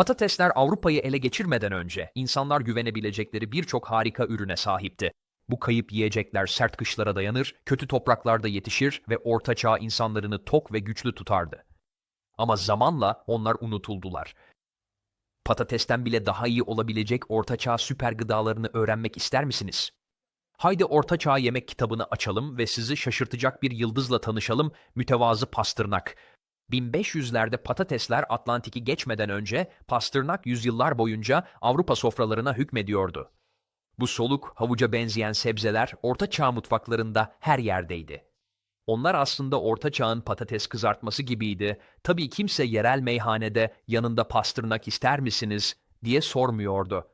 Patatesler Avrupa'yı ele geçirmeden önce insanlar güvenebilecekleri birçok harika ürüne sahipti. Bu kayıp yiyecekler sert kışlara dayanır, kötü topraklarda yetişir ve Orta Çağ insanlarını tok ve güçlü tutardı. Ama zamanla onlar unutuldular. Patatesten bile daha iyi olabilecek Orta Çağ süper gıdalarını öğrenmek ister misiniz? Haydi Orta Çağ yemek kitabını açalım ve sizi şaşırtacak bir yıldızla tanışalım, mütevazı pastırnak. 1500'lerde patatesler Atlantik'i geçmeden önce pastırnak yüzyıllar boyunca Avrupa sofralarına hükmediyordu. Bu soluk, havuca benzeyen sebzeler Orta Çağ mutfaklarında her yerdeydi. Onlar aslında Orta Çağ'ın patates kızartması gibiydi. Tabii kimse yerel meyhanede yanında pastırnak ister misiniz diye sormuyordu.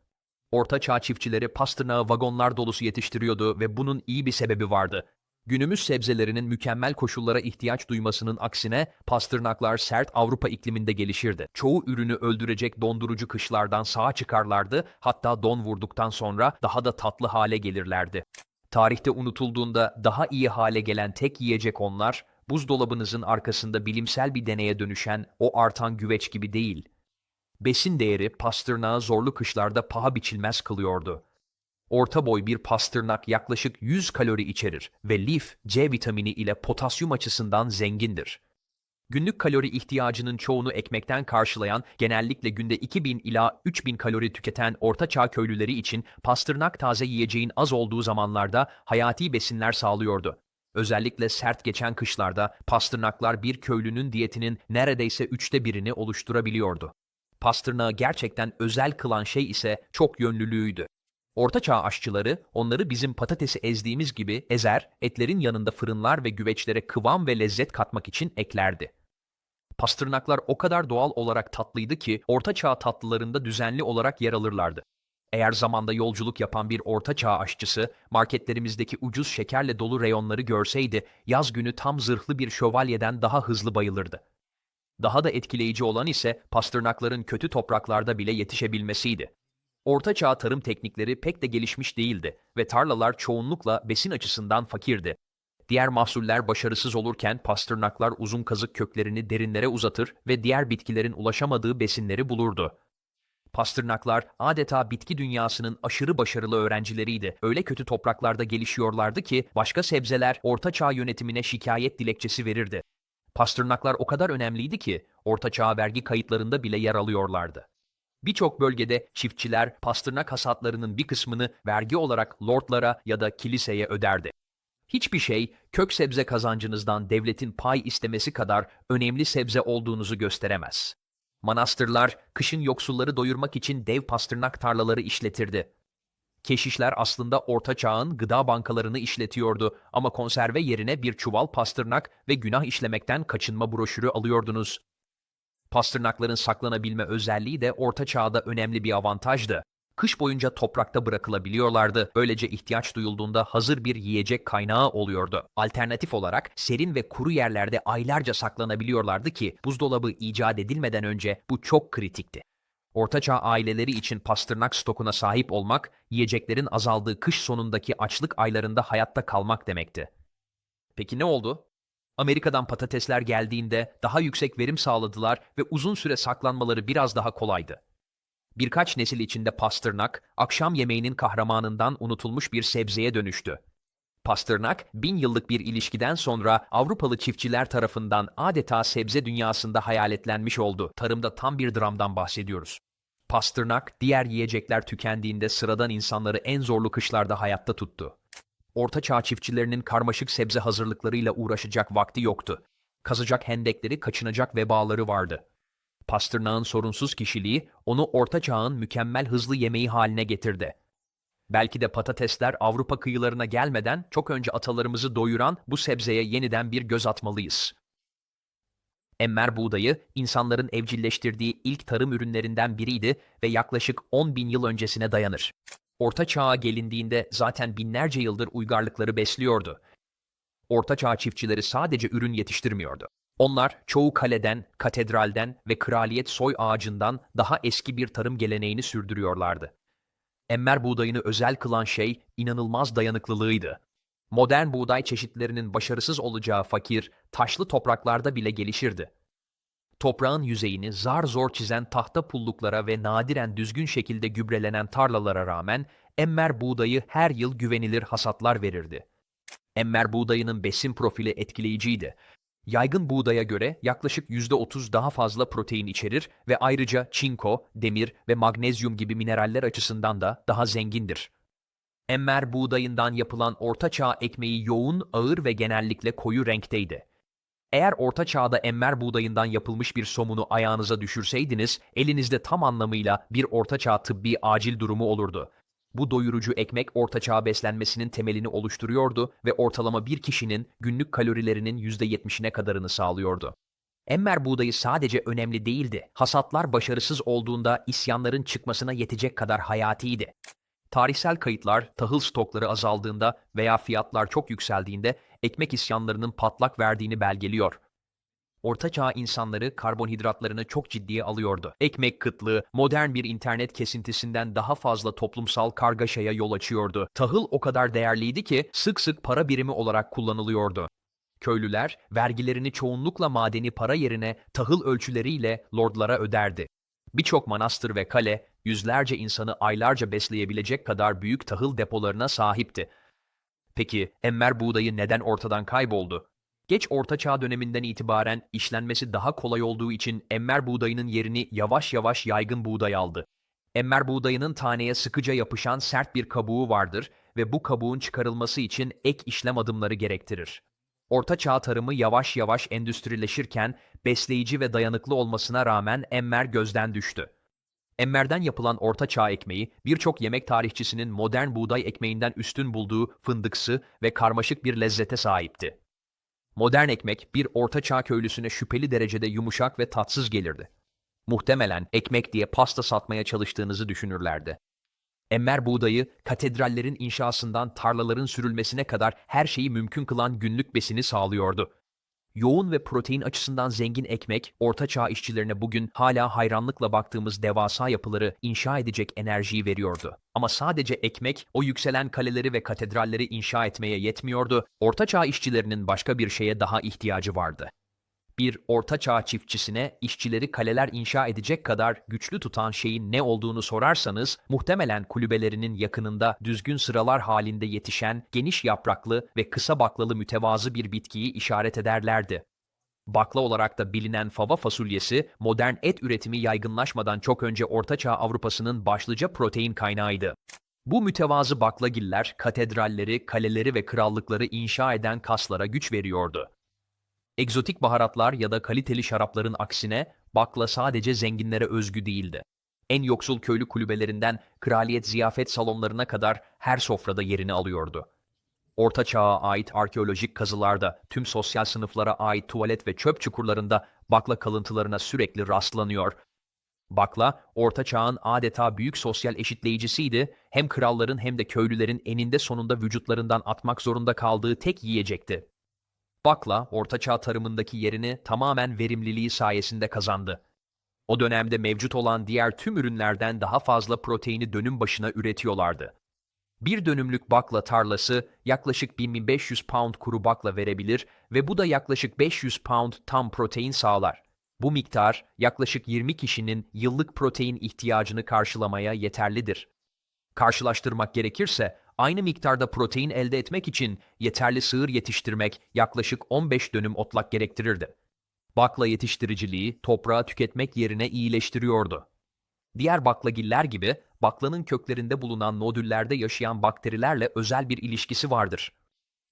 Orta Çağ çiftçileri pastırnağı vagonlar dolusu yetiştiriyordu ve bunun iyi bir sebebi vardı. Günümüz sebzelerinin mükemmel koşullara ihtiyaç duymasının aksine pastırnaklar sert Avrupa ikliminde gelişirdi. Çoğu ürünü öldürecek dondurucu kışlardan sağa çıkarlardı, hatta don vurduktan sonra daha da tatlı hale gelirlerdi. Tarihte unutulduğunda daha iyi hale gelen tek yiyecek onlar, buzdolabınızın arkasında bilimsel bir deneye dönüşen o artan güveç gibi değil. Besin değeri pastırnağı zorlu kışlarda paha biçilmez kılıyordu. Orta boy bir pastırnak yaklaşık 100 kalori içerir ve lif, C vitamini ile potasyum açısından zengindir. Günlük kalori ihtiyacının çoğunu ekmekten karşılayan, genellikle günde 2000 ila 3000 kalori tüketen orta çağ köylüleri için pastırnak taze yiyeceğin az olduğu zamanlarda hayati besinler sağlıyordu. Özellikle sert geçen kışlarda pastırnaklar bir köylünün diyetinin neredeyse üçte birini oluşturabiliyordu. Pastırnağı gerçekten özel kılan şey ise çok yönlülüğüydü. Ortaçağ aşçıları onları bizim patatesi ezdiğimiz gibi ezer, etlerin yanında fırınlar ve güveçlere kıvam ve lezzet katmak için eklerdi. Pastırnaklar o kadar doğal olarak tatlıydı ki Ortaçağ tatlılarında düzenli olarak yer alırlardı. Eğer zamanda yolculuk yapan bir ortaçağ aşçısı marketlerimizdeki ucuz şekerle dolu reyonları görseydi yaz günü tam zırhlı bir şövalyeden daha hızlı bayılırdı. Daha da etkileyici olan ise pastırnakların kötü topraklarda bile yetişebilmesiydi. Orta çağ tarım teknikleri pek de gelişmiş değildi ve tarlalar çoğunlukla besin açısından fakirdi. Diğer mahsuller başarısız olurken pastırnaklar uzun kazık köklerini derinlere uzatır ve diğer bitkilerin ulaşamadığı besinleri bulurdu. Pastırnaklar adeta bitki dünyasının aşırı başarılı öğrencileriydi. Öyle kötü topraklarda gelişiyorlardı ki başka sebzeler Orta Çağ yönetimine şikayet dilekçesi verirdi. Pastırnaklar o kadar önemliydi ki Orta Çağ vergi kayıtlarında bile yer alıyorlardı. Birçok bölgede çiftçiler pastırnak hasatlarının bir kısmını vergi olarak lordlara ya da kiliseye öderdi. Hiçbir şey kök sebze kazancınızdan devletin pay istemesi kadar önemli sebze olduğunuzu gösteremez. Manastırlar kışın yoksulları doyurmak için dev pastırnak tarlaları işletirdi. Keşişler aslında orta çağın gıda bankalarını işletiyordu ama konserve yerine bir çuval pastırnak ve günah işlemekten kaçınma broşürü alıyordunuz. Pastırnakların saklanabilme özelliği de orta çağda önemli bir avantajdı. Kış boyunca toprakta bırakılabiliyorlardı. Böylece ihtiyaç duyulduğunda hazır bir yiyecek kaynağı oluyordu. Alternatif olarak serin ve kuru yerlerde aylarca saklanabiliyorlardı ki buzdolabı icat edilmeden önce bu çok kritikti. Ortaçağ aileleri için pastırnak stokuna sahip olmak, yiyeceklerin azaldığı kış sonundaki açlık aylarında hayatta kalmak demekti. Peki ne oldu? Amerika'dan patatesler geldiğinde daha yüksek verim sağladılar ve uzun süre saklanmaları biraz daha kolaydı. Birkaç nesil içinde pastırnak, akşam yemeğinin kahramanından unutulmuş bir sebzeye dönüştü. Pastırnak, bin yıllık bir ilişkiden sonra Avrupalı çiftçiler tarafından adeta sebze dünyasında hayaletlenmiş oldu. Tarımda tam bir dramdan bahsediyoruz. Pastırnak, diğer yiyecekler tükendiğinde sıradan insanları en zorlu kışlarda hayatta tuttu. Orta Çağ çiftçilerinin karmaşık sebze hazırlıklarıyla uğraşacak vakti yoktu. Kazacak hendekleri, kaçınacak vebaları vardı. Pastırnağın sorunsuz kişiliği onu Orta Çağ'ın mükemmel hızlı yemeği haline getirdi. Belki de patatesler Avrupa kıyılarına gelmeden çok önce atalarımızı doyuran bu sebzeye yeniden bir göz atmalıyız. Emmer buğdayı insanların evcilleştirdiği ilk tarım ürünlerinden biriydi ve yaklaşık 10 bin yıl öncesine dayanır. Orta Çağ'a gelindiğinde zaten binlerce yıldır uygarlıkları besliyordu. Orta Çağ çiftçileri sadece ürün yetiştirmiyordu. Onlar çoğu kaleden, katedralden ve kraliyet soy ağacından daha eski bir tarım geleneğini sürdürüyorlardı. Emmer buğdayını özel kılan şey inanılmaz dayanıklılığıydı. Modern buğday çeşitlerinin başarısız olacağı fakir, taşlı topraklarda bile gelişirdi. Toprağın yüzeyini zar zor çizen tahta pulluklara ve nadiren düzgün şekilde gübrelenen tarlalara rağmen emmer buğdayı her yıl güvenilir hasatlar verirdi. Emmer buğdayının besin profili etkileyiciydi. Yaygın buğdaya göre yaklaşık %30 daha fazla protein içerir ve ayrıca çinko, demir ve magnezyum gibi mineraller açısından da daha zengindir. Emmer buğdayından yapılan orta çağ ekmeği yoğun, ağır ve genellikle koyu renkteydi. Eğer orta çağda emmer buğdayından yapılmış bir somunu ayağınıza düşürseydiniz, elinizde tam anlamıyla bir orta çağ tıbbi acil durumu olurdu. Bu doyurucu ekmek orta çağ beslenmesinin temelini oluşturuyordu ve ortalama bir kişinin günlük kalorilerinin %70'ine kadarını sağlıyordu. Emmer buğdayı sadece önemli değildi. Hasatlar başarısız olduğunda isyanların çıkmasına yetecek kadar hayatiydi. Tarihsel kayıtlar tahıl stokları azaldığında veya fiyatlar çok yükseldiğinde ekmek isyanlarının patlak verdiğini belgeliyor. Orta çağ insanları karbonhidratlarını çok ciddiye alıyordu. Ekmek kıtlığı, modern bir internet kesintisinden daha fazla toplumsal kargaşaya yol açıyordu. Tahıl o kadar değerliydi ki sık sık para birimi olarak kullanılıyordu. Köylüler vergilerini çoğunlukla madeni para yerine tahıl ölçüleriyle lordlara öderdi. Birçok manastır ve kale yüzlerce insanı aylarca besleyebilecek kadar büyük tahıl depolarına sahipti. Peki emmer buğdayı neden ortadan kayboldu? Geç Orta Çağ döneminden itibaren işlenmesi daha kolay olduğu için emmer buğdayının yerini yavaş yavaş yaygın buğday aldı. Emmer buğdayının taneye sıkıca yapışan sert bir kabuğu vardır ve bu kabuğun çıkarılması için ek işlem adımları gerektirir. Orta Çağ tarımı yavaş yavaş endüstrileşirken besleyici ve dayanıklı olmasına rağmen emmer gözden düştü. Emmerden yapılan orta çağ ekmeği birçok yemek tarihçisinin modern buğday ekmeğinden üstün bulduğu fındıksı ve karmaşık bir lezzete sahipti. Modern ekmek bir orta çağ köylüsüne şüpheli derecede yumuşak ve tatsız gelirdi. Muhtemelen ekmek diye pasta satmaya çalıştığınızı düşünürlerdi. Emmer buğdayı katedrallerin inşasından tarlaların sürülmesine kadar her şeyi mümkün kılan günlük besini sağlıyordu. Yoğun ve protein açısından zengin ekmek, orta çağ işçilerine bugün hala hayranlıkla baktığımız devasa yapıları inşa edecek enerjiyi veriyordu. Ama sadece ekmek, o yükselen kaleleri ve katedralleri inşa etmeye yetmiyordu. Orta çağ işçilerinin başka bir şeye daha ihtiyacı vardı. Bir orta çağ çiftçisine işçileri kaleler inşa edecek kadar güçlü tutan şeyin ne olduğunu sorarsanız, muhtemelen kulübelerinin yakınında düzgün sıralar halinde yetişen, geniş yapraklı ve kısa baklalı mütevazı bir bitkiyi işaret ederlerdi. Bakla olarak da bilinen fava fasulyesi, modern et üretimi yaygınlaşmadan çok önce Orta Çağ Avrupa'sının başlıca protein kaynağıydı. Bu mütevazı baklagiller, katedralleri, kaleleri ve krallıkları inşa eden kaslara güç veriyordu. Egzotik baharatlar ya da kaliteli şarapların aksine bakla sadece zenginlere özgü değildi. En yoksul köylü kulübelerinden kraliyet ziyafet salonlarına kadar her sofrada yerini alıyordu. Orta Çağ'a ait arkeolojik kazılarda tüm sosyal sınıflara ait tuvalet ve çöp çukurlarında bakla kalıntılarına sürekli rastlanıyor. Bakla, Orta Çağ'ın adeta büyük sosyal eşitleyicisiydi, hem kralların hem de köylülerin eninde sonunda vücutlarından atmak zorunda kaldığı tek yiyecekti. Bakla, ortaçağ tarımındaki yerini tamamen verimliliği sayesinde kazandı. O dönemde mevcut olan diğer tüm ürünlerden daha fazla proteini dönüm başına üretiyorlardı. Bir dönümlük bakla tarlası yaklaşık 1500 pound kuru bakla verebilir ve bu da yaklaşık 500 pound tam protein sağlar. Bu miktar yaklaşık 20 kişinin yıllık protein ihtiyacını karşılamaya yeterlidir. Karşılaştırmak gerekirse aynı miktarda protein elde etmek için yeterli sığır yetiştirmek yaklaşık 15 dönüm otlak gerektirirdi. Bakla yetiştiriciliği toprağı tüketmek yerine iyileştiriyordu. Diğer baklagiller gibi baklanın köklerinde bulunan nodüllerde yaşayan bakterilerle özel bir ilişkisi vardır.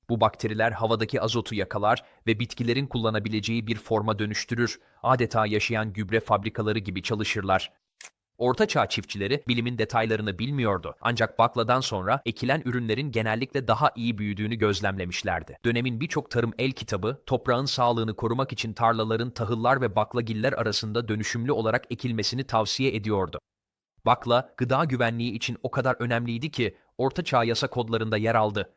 Bu bakteriler havadaki azotu yakalar ve bitkilerin kullanabileceği bir forma dönüştürür. Adeta yaşayan gübre fabrikaları gibi çalışırlar. Orta Çağ çiftçileri bilimin detaylarını bilmiyordu. Ancak bakladan sonra ekilen ürünlerin genellikle daha iyi büyüdüğünü gözlemlemişlerdi. Dönemin birçok tarım el kitabı toprağın sağlığını korumak için tarlaların tahıllar ve baklagiller arasında dönüşümlü olarak ekilmesini tavsiye ediyordu. Bakla, gıda güvenliği için o kadar önemliydi ki Orta Çağ yasa kodlarında yer aldı.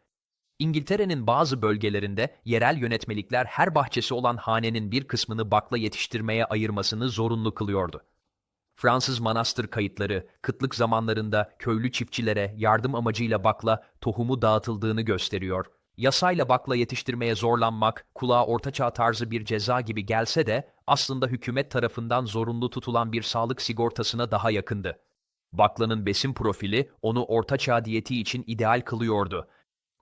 İngiltere'nin bazı bölgelerinde yerel yönetmelikler her bahçesi olan hanenin bir kısmını bakla yetiştirmeye ayırmasını zorunlu kılıyordu. Fransız manastır kayıtları kıtlık zamanlarında köylü çiftçilere yardım amacıyla bakla tohumu dağıtıldığını gösteriyor. Yasayla bakla yetiştirmeye zorlanmak kulağa ortaçağ tarzı bir ceza gibi gelse de aslında hükümet tarafından zorunlu tutulan bir sağlık sigortasına daha yakındı. Baklanın besin profili onu ortaçağ diyeti için ideal kılıyordu.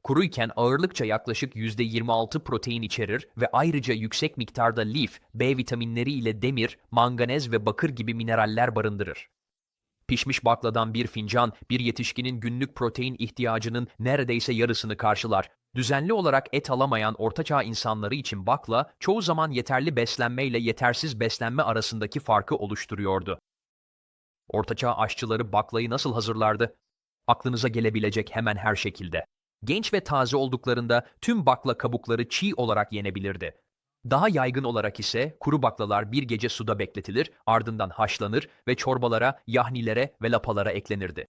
Kuruyken ağırlıkça yaklaşık %26 protein içerir ve ayrıca yüksek miktarda lif, B vitaminleri ile demir, manganez ve bakır gibi mineraller barındırır. Pişmiş bakladan bir fincan, bir yetişkinin günlük protein ihtiyacının neredeyse yarısını karşılar. Düzenli olarak et alamayan ortaçağ insanları için bakla, çoğu zaman yeterli beslenme ile yetersiz beslenme arasındaki farkı oluşturuyordu. Ortaçağ aşçıları baklayı nasıl hazırlardı? Aklınıza gelebilecek hemen her şekilde. Genç ve taze olduklarında tüm bakla kabukları çiğ olarak yenebilirdi. Daha yaygın olarak ise kuru baklalar bir gece suda bekletilir, ardından haşlanır ve çorbalara, yahnilere ve lapalara eklenirdi.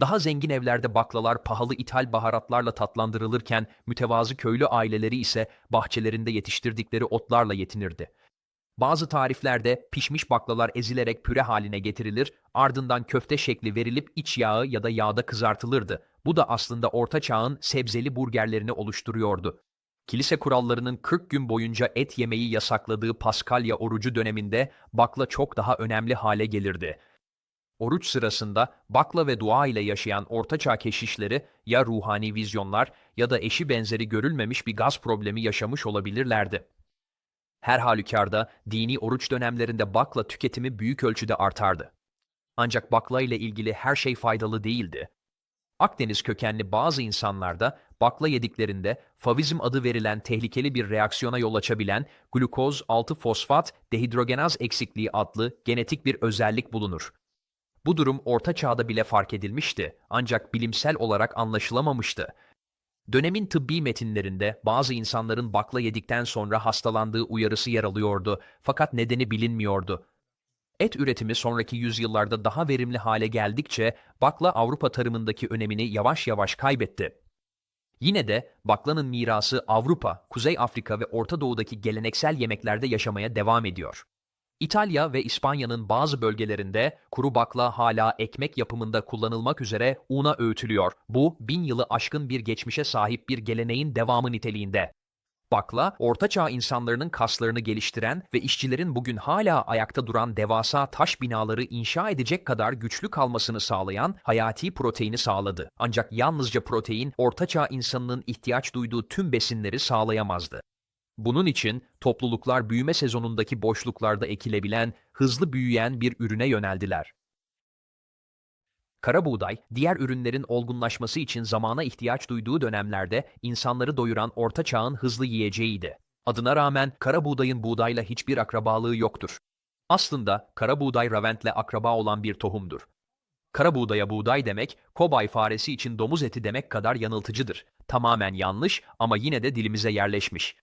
Daha zengin evlerde baklalar pahalı ithal baharatlarla tatlandırılırken mütevazı köylü aileleri ise bahçelerinde yetiştirdikleri otlarla yetinirdi. Bazı tariflerde pişmiş baklalar ezilerek püre haline getirilir, ardından köfte şekli verilip iç yağı ya da yağda kızartılırdı. Bu da aslında Orta Çağ'ın sebzeli burgerlerini oluşturuyordu. Kilise kurallarının 40 gün boyunca et yemeyi yasakladığı Paskalya orucu döneminde bakla çok daha önemli hale gelirdi. Oruç sırasında bakla ve dua ile yaşayan ortaçağ keşişleri ya ruhani vizyonlar ya da eşi benzeri görülmemiş bir gaz problemi yaşamış olabilirlerdi. Her halükarda dini oruç dönemlerinde bakla tüketimi büyük ölçüde artardı. Ancak bakla ile ilgili her şey faydalı değildi. Akdeniz kökenli bazı insanlarda bakla yediklerinde favizm adı verilen tehlikeli bir reaksiyona yol açabilen glukoz 6-fosfat dehidrogenaz eksikliği adlı genetik bir özellik bulunur. Bu durum orta çağda bile fark edilmişti ancak bilimsel olarak anlaşılamamıştı. Dönemin tıbbi metinlerinde bazı insanların bakla yedikten sonra hastalandığı uyarısı yer alıyordu fakat nedeni bilinmiyordu. Et üretimi sonraki yüzyıllarda daha verimli hale geldikçe bakla Avrupa tarımındaki önemini yavaş yavaş kaybetti. Yine de baklanın mirası Avrupa, Kuzey Afrika ve Orta Doğu'daki geleneksel yemeklerde yaşamaya devam ediyor. İtalya ve İspanya'nın bazı bölgelerinde kuru bakla hala ekmek yapımında kullanılmak üzere una öğütülüyor. Bu bin yılı aşkın bir geçmişe sahip bir geleneğin devamı niteliğinde. Bakla, ortaçağ insanlarının kaslarını geliştiren ve işçilerin bugün hala ayakta duran devasa taş binaları inşa edecek kadar güçlü kalmasını sağlayan hayati proteini sağladı. Ancak yalnızca protein, ortaçağ insanının ihtiyaç duyduğu tüm besinleri sağlayamazdı. Bunun için topluluklar büyüme sezonundaki boşluklarda ekilebilen, hızlı büyüyen bir ürüne yöneldiler. Kara buğday, diğer ürünlerin olgunlaşması için zamana ihtiyaç duyduğu dönemlerde insanları doyuran orta çağın hızlı yiyeceğiydi. Adına rağmen kara buğdayın buğdayla hiçbir akrabalığı yoktur. Aslında kara buğday raventle akraba olan bir tohumdur. Kara buğdaya buğday demek, kobay faresi için domuz eti demek kadar yanıltıcıdır. Tamamen yanlış ama yine de dilimize yerleşmiş.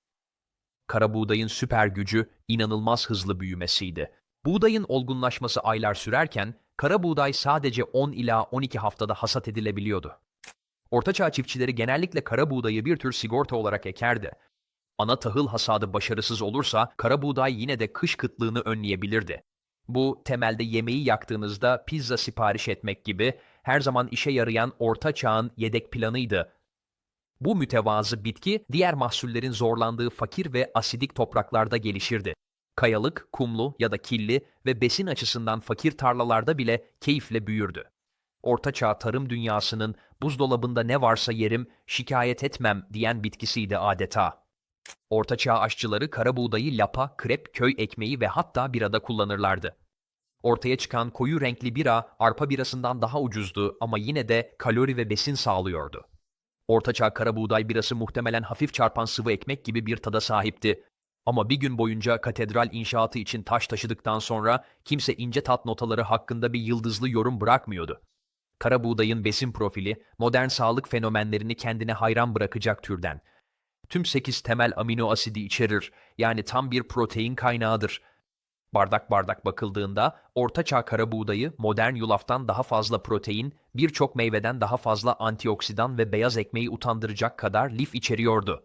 Kara buğdayın süper gücü inanılmaz hızlı büyümesiydi. Buğdayın olgunlaşması aylar sürerken kara buğday sadece 10 ila 12 haftada hasat edilebiliyordu. Ortaçağ çiftçileri genellikle kara buğdayı bir tür sigorta olarak ekerdi. Ana tahıl hasadı başarısız olursa kara buğday yine de kış kıtlığını önleyebilirdi. Bu temelde yemeği yaktığınızda pizza sipariş etmek gibi her zaman işe yarayan orta çağın yedek planıydı. Bu mütevazı bitki diğer mahsullerin zorlandığı fakir ve asidik topraklarda gelişirdi. Kayalık, kumlu ya da killi ve besin açısından fakir tarlalarda bile keyifle büyürdü. Ortaçağ tarım dünyasının buzdolabında ne varsa yerim, şikayet etmem diyen bitkisiydi adeta. Ortaçağ aşçıları kara buğdayı lapa, krep, köy ekmeği ve hatta birada kullanırlardı. Ortaya çıkan koyu renkli bira arpa birasından daha ucuzdu ama yine de kalori ve besin sağlıyordu. Ortaçağ kara buğday birası muhtemelen hafif çarpan sıvı ekmek gibi bir tada sahipti. Ama bir gün boyunca katedral inşaatı için taş taşıdıktan sonra kimse ince tat notaları hakkında bir yıldızlı yorum bırakmıyordu. Kara buğdayın besin profili, modern sağlık fenomenlerini kendine hayran bırakacak türden. Tüm 8 temel amino asidi içerir, yani tam bir protein kaynağıdır. Bardak bardak bakıldığında ortaçağ kara buğdayı modern yulaftan daha fazla protein, birçok meyveden daha fazla antioksidan ve beyaz ekmeği utandıracak kadar lif içeriyordu.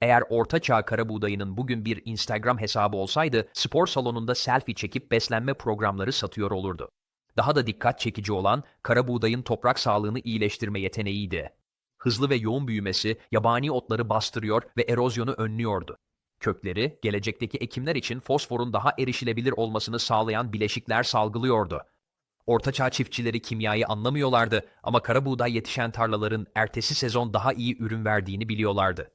Eğer ortaçağ kara buğdayının bugün bir Instagram hesabı olsaydı spor salonunda selfie çekip beslenme programları satıyor olurdu. Daha da dikkat çekici olan kara buğdayın toprak sağlığını iyileştirme yeteneğiydi. Hızlı ve yoğun büyümesi yabani otları bastırıyor ve erozyonu önlüyordu. Kökleri, gelecekteki ekimler için fosforun daha erişilebilir olmasını sağlayan bileşikler salgılıyordu. Ortaçağ çiftçileri kimyayı anlamıyorlardı ama kara buğday yetişen tarlaların ertesi sezon daha iyi ürün verdiğini biliyorlardı.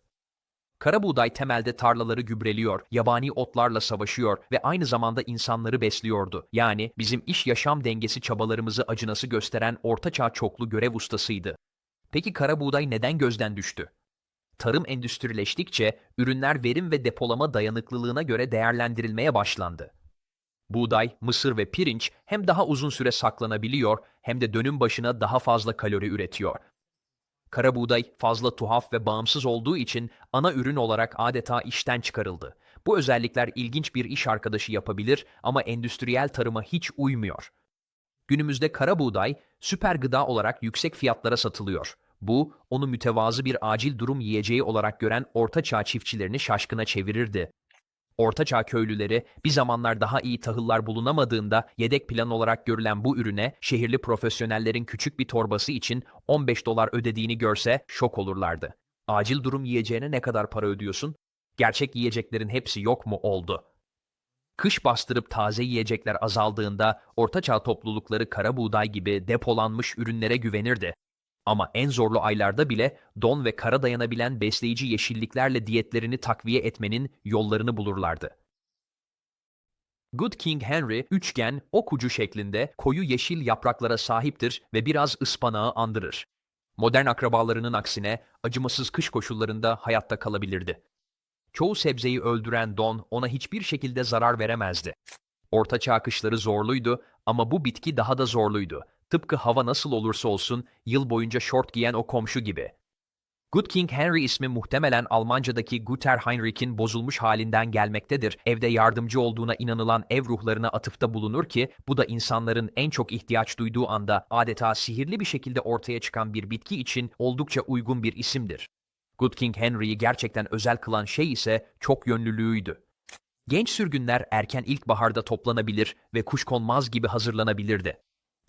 Kara buğday temelde tarlaları gübreliyor, yabani otlarla savaşıyor ve aynı zamanda insanları besliyordu. Yani bizim iş yaşam dengesi çabalarımızı acınası gösteren ortaçağ çoklu görev ustasıydı. Peki kara buğday neden gözden düştü? Tarım endüstrileştikçe ürünler verim ve depolama dayanıklılığına göre değerlendirilmeye başlandı. Buğday, mısır ve pirinç hem daha uzun süre saklanabiliyor hem de dönüm başına daha fazla kalori üretiyor. Kara buğday fazla tuhaf ve bağımsız olduğu için ana ürün olarak adeta işten çıkarıldı. Bu özellikler ilginç bir iş arkadaşı yapabilir ama endüstriyel tarıma hiç uymuyor. Günümüzde kara buğday süper gıda olarak yüksek fiyatlara satılıyor. Bu, onu mütevazı bir acil durum yiyeceği olarak gören ortaçağ çiftçilerini şaşkına çevirirdi. Ortaçağ köylüleri bir zamanlar daha iyi tahıllar bulunamadığında yedek plan olarak görülen bu ürüne şehirli profesyonellerin küçük bir torbası için 15 dolar ödediğini görse şok olurlardı. Acil durum yiyeceğine ne kadar para ödüyorsun? Gerçek yiyeceklerin hepsi yok mu oldu? Kış bastırıp taze yiyecekler azaldığında ortaçağ toplulukları kara buğday gibi depolanmış ürünlere güvenirdi. Ama en zorlu aylarda bile don ve kara dayanabilen besleyici yeşilliklerle diyetlerini takviye etmenin yollarını bulurlardı. Good King Henry üçgen, ok ucu şeklinde koyu yeşil yapraklara sahiptir ve biraz ıspanağı andırır. Modern akrabalarının aksine acımasız kış koşullarında hayatta kalabilirdi. Çoğu sebzeyi öldüren don ona hiçbir şekilde zarar veremezdi. Ortaçağ kışları zorluydu ama bu bitki daha da zorluydu. Tıpkı hava nasıl olursa olsun yıl boyunca şort giyen o komşu gibi. Good King Henry ismi muhtemelen Almancadaki Guter Heinrich'in bozulmuş halinden gelmektedir. Evde yardımcı olduğuna inanılan ev ruhlarına atıfta bulunur ki bu da insanların en çok ihtiyaç duyduğu anda adeta sihirli bir şekilde ortaya çıkan bir bitki için oldukça uygun bir isimdir. Good King Henry'yi gerçekten özel kılan şey ise çok yönlülüğüydü. Genç sürgünler erken ilkbaharda toplanabilir ve kuşkonmaz gibi hazırlanabilirdi.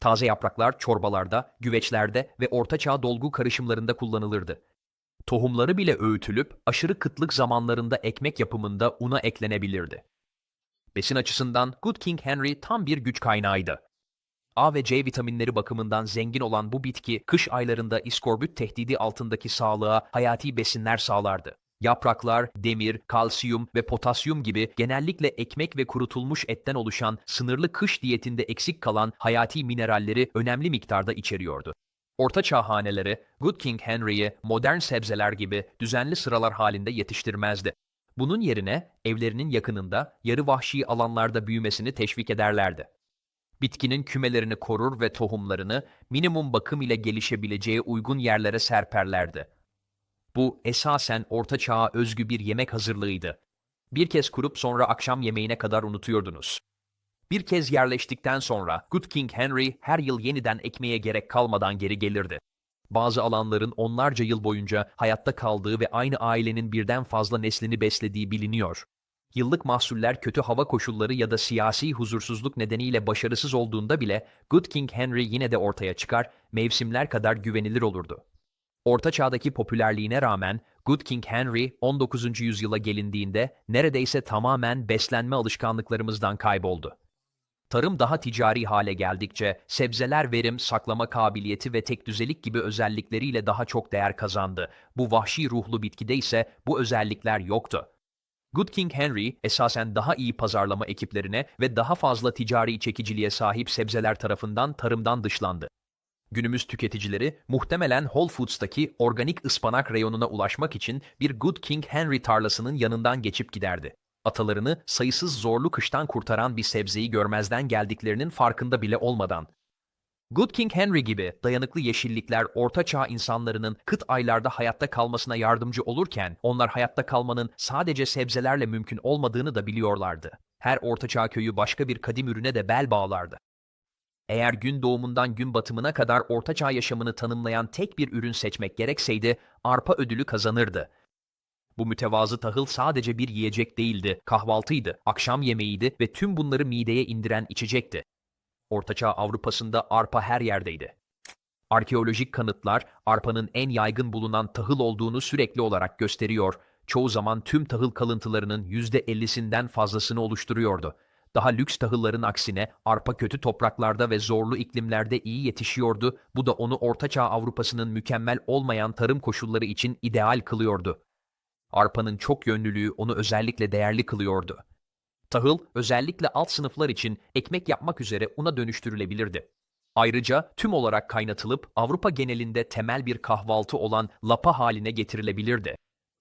Taze yapraklar çorbalarda, güveçlerde ve ortaçağ dolgu karışımlarında kullanılırdı. Tohumları bile öğütülüp aşırı kıtlık zamanlarında ekmek yapımında una eklenebilirdi. Besin açısından Good King Henry tam bir güç kaynağıydı. A ve C vitaminleri bakımından zengin olan bu bitki kış aylarında iskorbüt tehdidi altındaki sağlığa hayati besinler sağlardı. Yapraklar, demir, kalsiyum ve potasyum gibi genellikle ekmek ve kurutulmuş etten oluşan sınırlı kış diyetinde eksik kalan hayati mineralleri önemli miktarda içeriyordu. Orta Çağ haneleri Good King Henry'i modern sebzeler gibi düzenli sıralar halinde yetiştirmezdi. Bunun yerine evlerinin yakınında yarı vahşi alanlarda büyümesini teşvik ederlerdi. Bitkinin kümelerini korur ve tohumlarını minimum bakım ile gelişebileceği uygun yerlere serperlerdi. Bu esasen orta çağa özgü bir yemek hazırlığıydı. Bir kez kurup sonra akşam yemeğine kadar unutuyordunuz. Bir kez yerleştikten sonra Good King Henry her yıl yeniden ekmeğe gerek kalmadan geri gelirdi. Bazı alanların onlarca yıl boyunca hayatta kaldığı ve aynı ailenin birden fazla neslini beslediği biliniyor. Yıllık mahsuller kötü hava koşulları ya da siyasi huzursuzluk nedeniyle başarısız olduğunda bile Good King Henry yine de ortaya çıkar, mevsimler kadar güvenilir olurdu. Orta Çağ'daki popülerliğine rağmen Good King Henry 19. yüzyıla gelindiğinde neredeyse tamamen beslenme alışkanlıklarımızdan kayboldu. Tarım daha ticari hale geldikçe sebzeler verim, saklama kabiliyeti ve tek düzelik gibi özellikleriyle daha çok değer kazandı. Bu vahşi ruhlu bitkide ise bu özellikler yoktu. Good King Henry esasen daha iyi pazarlama ekiplerine ve daha fazla ticari çekiciliğe sahip sebzeler tarafından tarımdan dışlandı. Günümüz tüketicileri muhtemelen Whole Foods'taki organik ıspanak reyonuna ulaşmak için bir Good King Henry tarlasının yanından geçip giderdi. Atalarını sayısız zorlu kıştan kurtaran bir sebzeyi görmezden geldiklerinin farkında bile olmadan. Good King Henry gibi dayanıklı yeşillikler orta çağ insanlarının kıt aylarda hayatta kalmasına yardımcı olurken onlar hayatta kalmanın sadece sebzelerle mümkün olmadığını da biliyorlardı. Her ortaçağ köyü başka bir kadim ürüne de bel bağlardı. Eğer gün doğumundan gün batımına kadar ortaçağ yaşamını tanımlayan tek bir ürün seçmek gerekseydi, arpa ödülü kazanırdı. Bu mütevazı tahıl sadece bir yiyecek değildi, kahvaltıydı, akşam yemeğiydi ve tüm bunları mideye indiren içecekti. Ortaçağ Avrupa'sında arpa her yerdeydi. Arkeolojik kanıtlar arpanın en yaygın bulunan tahıl olduğunu sürekli olarak gösteriyor. çoğu zaman tüm tahıl kalıntılarının %50'sinden fazlasını oluşturuyordu. Daha lüks tahılların aksine arpa kötü topraklarda ve zorlu iklimlerde iyi yetişiyordu. Bu da onu Ortaçağ Avrupa'sının mükemmel olmayan tarım koşulları için ideal kılıyordu. Arpanın çok yönlülüğü onu özellikle değerli kılıyordu. Tahıl özellikle alt sınıflar için ekmek yapmak üzere una dönüştürülebilirdi. Ayrıca tüm olarak kaynatılıp Avrupa genelinde temel bir kahvaltı olan lapa haline getirilebilirdi.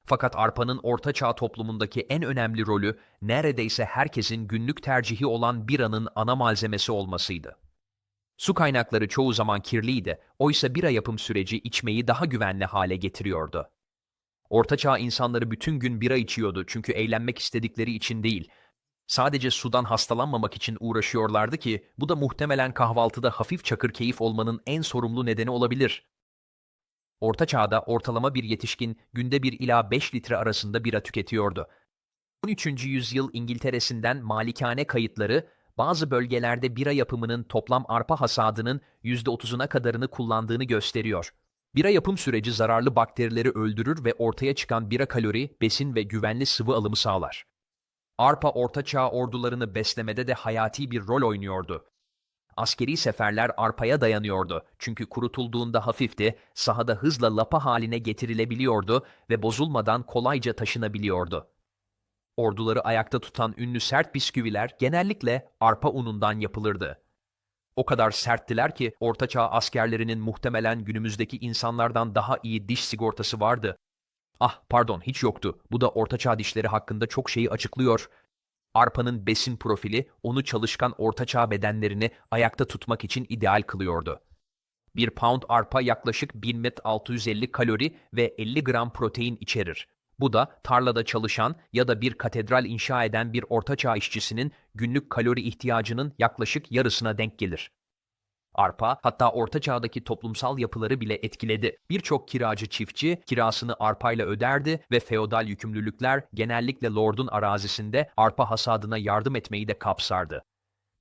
Fakat arpanın Orta Çağ toplumundaki en önemli rolü neredeyse herkesin günlük tercihi olan biranın ana malzemesi olmasıydı. Su kaynakları çoğu zaman kirliydi, oysa bira yapım süreci içmeyi daha güvenli hale getiriyordu. Ortaçağ insanları bütün gün bira içiyordu çünkü eğlenmek istedikleri için değil, sadece sudan hastalanmamak için uğraşıyorlardı ki bu da muhtemelen kahvaltıda hafif çakır keyif olmanın en sorumlu nedeni olabilir. Orta Çağ'da ortalama bir yetişkin günde 1 ila 5 litre arasında bira tüketiyordu. 13. yüzyıl İngiltere'sinden malikane kayıtları bazı bölgelerde bira yapımının toplam arpa hasadının %30'una kadarını kullandığını gösteriyor. Bira yapım süreci zararlı bakterileri öldürür ve ortaya çıkan bira kalori, besin ve güvenli sıvı alımı sağlar. Arpa Orta Çağ ordularını beslemede de hayati bir rol oynuyordu. Askeri seferler arpaya dayanıyordu çünkü kurutulduğunda hafifti, sahada hızla lapa haline getirilebiliyordu ve bozulmadan kolayca taşınabiliyordu. Orduları ayakta tutan ünlü sert bisküviler genellikle arpa unundan yapılırdı. O kadar serttiler ki ortaçağ askerlerinin muhtemelen günümüzdeki insanlardan daha iyi diş sigortası vardı. Ah pardon hiç yoktu. Bu da ortaçağ dişleri hakkında çok şeyi açıklıyor. Arpanın besin profili onu çalışkan ortaçağ bedenlerini ayakta tutmak için ideal kılıyordu. Bir pound arpa yaklaşık 1650 kalori ve 50 gram protein içerir. Bu da tarlada çalışan ya da bir katedral inşa eden bir ortaçağ işçisinin günlük kalori ihtiyacının yaklaşık yarısına denk gelir. Arpa hatta orta çağdaki toplumsal yapıları bile etkiledi. Birçok kiracı çiftçi kirasını arpayla öderdi ve feodal yükümlülükler genellikle lordun arazisinde arpa hasadına yardım etmeyi de kapsardı.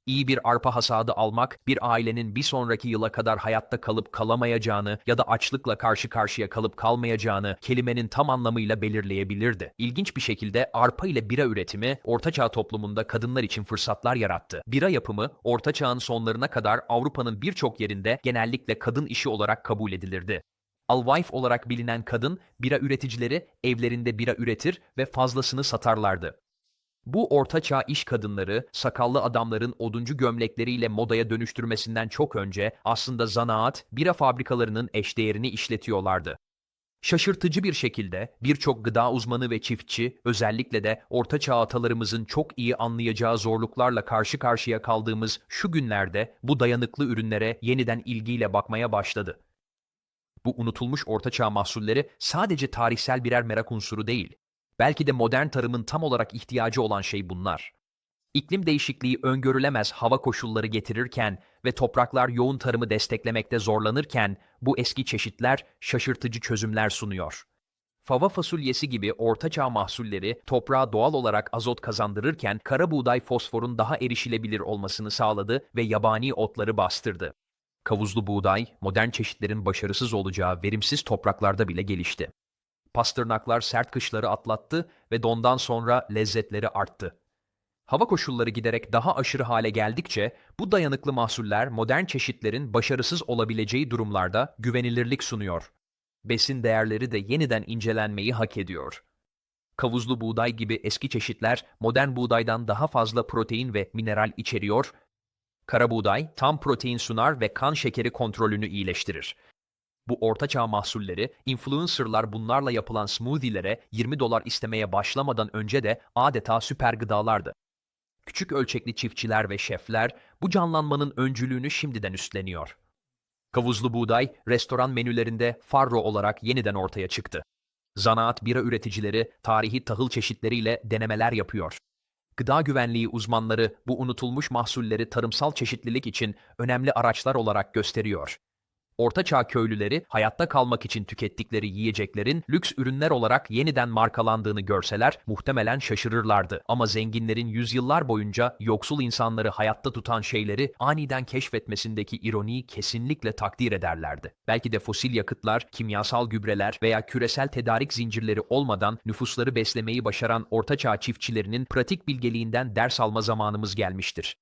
İyi bir arpa hasadı almak, bir ailenin bir sonraki yıla kadar hayatta kalıp kalamayacağını ya da açlıkla karşı karşıya kalıp kalmayacağını kelimenin tam anlamıyla belirleyebilirdi. İlginç bir şekilde arpa ile bira üretimi Ortaçağ toplumunda kadınlar için fırsatlar yarattı. Bira yapımı Ortaçağ'ın sonlarına kadar Avrupa'nın birçok yerinde genellikle kadın işi olarak kabul edilirdi. Alwife olarak bilinen kadın, bira üreticileri evlerinde bira üretir ve fazlasını satarlardı. Bu ortaçağ iş kadınları, sakallı adamların oduncu gömlekleriyle modaya dönüştürmesinden çok önce aslında zanaat, bira fabrikalarının eşdeğerini işletiyorlardı. Şaşırtıcı bir şekilde birçok gıda uzmanı ve çiftçi, özellikle de ortaçağ atalarımızın çok iyi anlayacağı zorluklarla karşı karşıya kaldığımız şu günlerde bu dayanıklı ürünlere yeniden ilgiyle bakmaya başladı. Bu unutulmuş ortaçağ mahsulleri sadece tarihsel birer merak unsuru değil, Belki de modern tarımın tam olarak ihtiyacı olan şey bunlar. İklim değişikliği öngörülemez hava koşulları getirirken ve topraklar yoğun tarımı desteklemekte zorlanırken bu eski çeşitler şaşırtıcı çözümler sunuyor. Fava fasulyesi gibi ortaçağ mahsulleri toprağa doğal olarak azot kazandırırken kara buğday fosforun daha erişilebilir olmasını sağladı ve yabani otları bastırdı. Kavuzlu buğday, modern çeşitlerin başarısız olacağı verimsiz topraklarda bile gelişti. Pastırnaklar sert kışları atlattı ve dondan sonra lezzetleri arttı. Hava koşulları giderek daha aşırı hale geldikçe bu dayanıklı mahsuller modern çeşitlerin başarısız olabileceği durumlarda güvenilirlik sunuyor. Besin değerleri de yeniden incelenmeyi hak ediyor. Kavuzlu buğday gibi eski çeşitler modern buğdaydan daha fazla protein ve mineral içeriyor. Kara buğday tam protein sunar ve kan şekeri kontrolünü iyileştirir. Bu ortaçağ mahsulleri, influencerlar bunlarla yapılan smoothie'lere 20 dolar istemeye başlamadan önce de adeta süper gıdalardı. Küçük ölçekli çiftçiler ve şefler bu canlanmanın öncülüğünü şimdiden üstleniyor. Kavuzlu buğday, restoran menülerinde farro olarak yeniden ortaya çıktı. Zanaat bira üreticileri tarihi tahıl çeşitleriyle denemeler yapıyor. Gıda güvenliği uzmanları bu unutulmuş mahsulleri tarımsal çeşitlilik için önemli araçlar olarak gösteriyor. Ortaçağ köylüleri hayatta kalmak için tükettikleri yiyeceklerin lüks ürünler olarak yeniden markalandığını görseler muhtemelen şaşırırlardı. Ama zenginlerin yüzyıllar boyunca yoksul insanları hayatta tutan şeyleri aniden keşfetmesindeki ironiyi kesinlikle takdir ederlerdi. Belki de fosil yakıtlar, kimyasal gübreler veya küresel tedarik zincirleri olmadan nüfusları beslemeyi başaran ortaçağ çiftçilerinin pratik bilgeliğinden ders alma zamanımız gelmiştir.